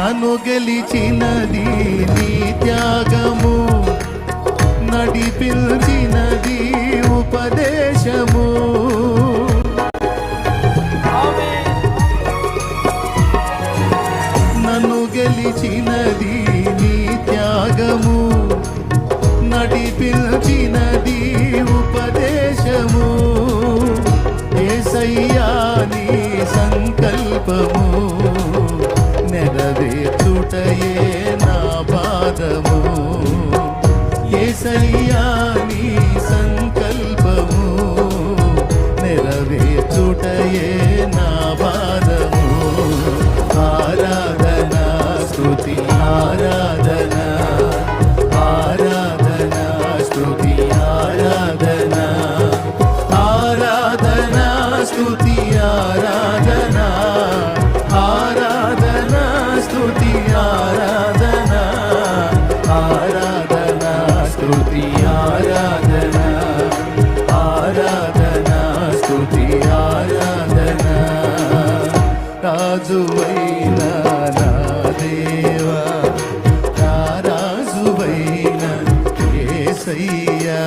నన్ను గెలిచినది నీ త్యాగము. నడిపించినది ఉపదేశము. నన్ను గెలిచినది నీ త్యాగము. నడిపించినది ఉపదేశము. ఏసయ్యా నీ సంకల్పము. పాదము ఏసయ్యా నీ సంకల్పము నెరవేర్చుటయే నా పాదము ఆరాధన స్థుతి ఆరాధన ఆరాధన స్థుతి ఆరాధన. ఆరాధన స్థుతి ఆరాధనా. రాజువైన నా దేవా నా రాజువైన ఏసయ్యా